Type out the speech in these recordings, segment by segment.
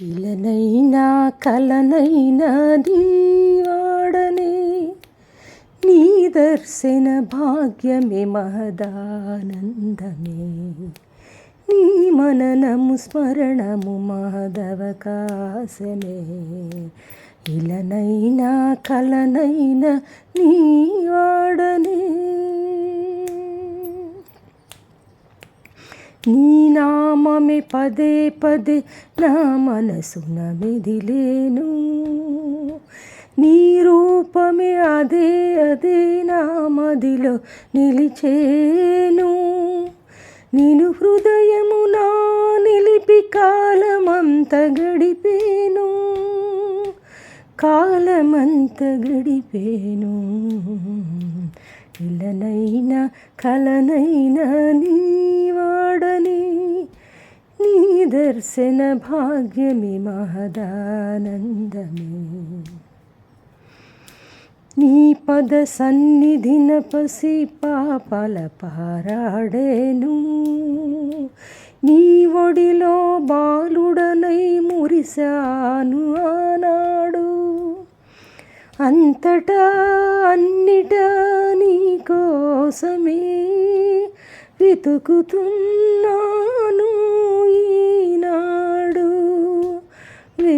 ఇలనైనా కలనైనా దీవాడనే. నీ దర్శన భాగ్యమే మహదానందమే. నీ మననము స్మరణము మహదవకాశమే. ఇలనైనా కలనైనా నీవాడనే నీనా స్వామి పదే పదే నా మనసున మెదిలేను. నీ రూపమే అదే అదే నా మదిలో నిలిచేను. నేను హృదయము నా నిలిపి కాలమంత గడిపేను. కాలమంత గడిపేను. ఇలనైనా కలనైనా దర్శన భాగ్యమి మహదానందమే నీ పద సన్నిధిన పసి పాపల పారాడేను నీ ఒడిలో బాలుడనై మురిశాను ఆనాడు అంతటా అన్నిటా నీ కోసమే వెతుకుతున్నా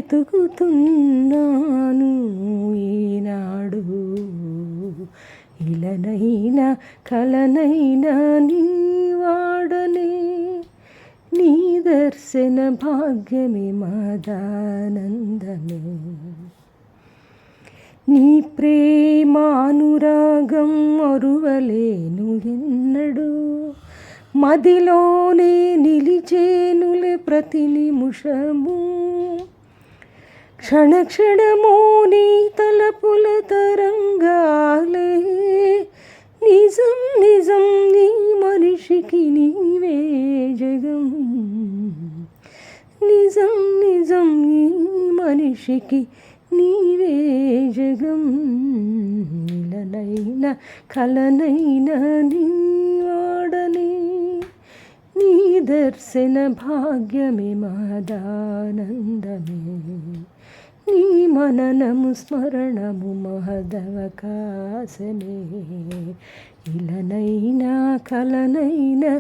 వెతుకుతున్నాను ఈనాడు. ఇలనైనా కలనైనా నీ వాడనే నీ దర్శన భాగ్యమే మాదానందమే. నీ ప్రేమానురాగం మరువలేను ఎన్నడు. మదిలోనే నిలిచేనులే ప్రతి నిముషము. క్షణక్షణము నీ తలపుల తరంగాలే. నిజం నిజం నీ మనిషికి నీవే జగం. నిజం నిజం నీ మనిషికి నీవే జగం. నిలనైన కలనైన నీ వాడని నీ దర్శన భాగ్యమే మహదానందమే మననము స్మరణము మహదవకాశమే ఇలనైనా కలనైనా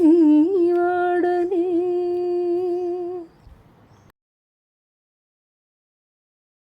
నీ వాడనే.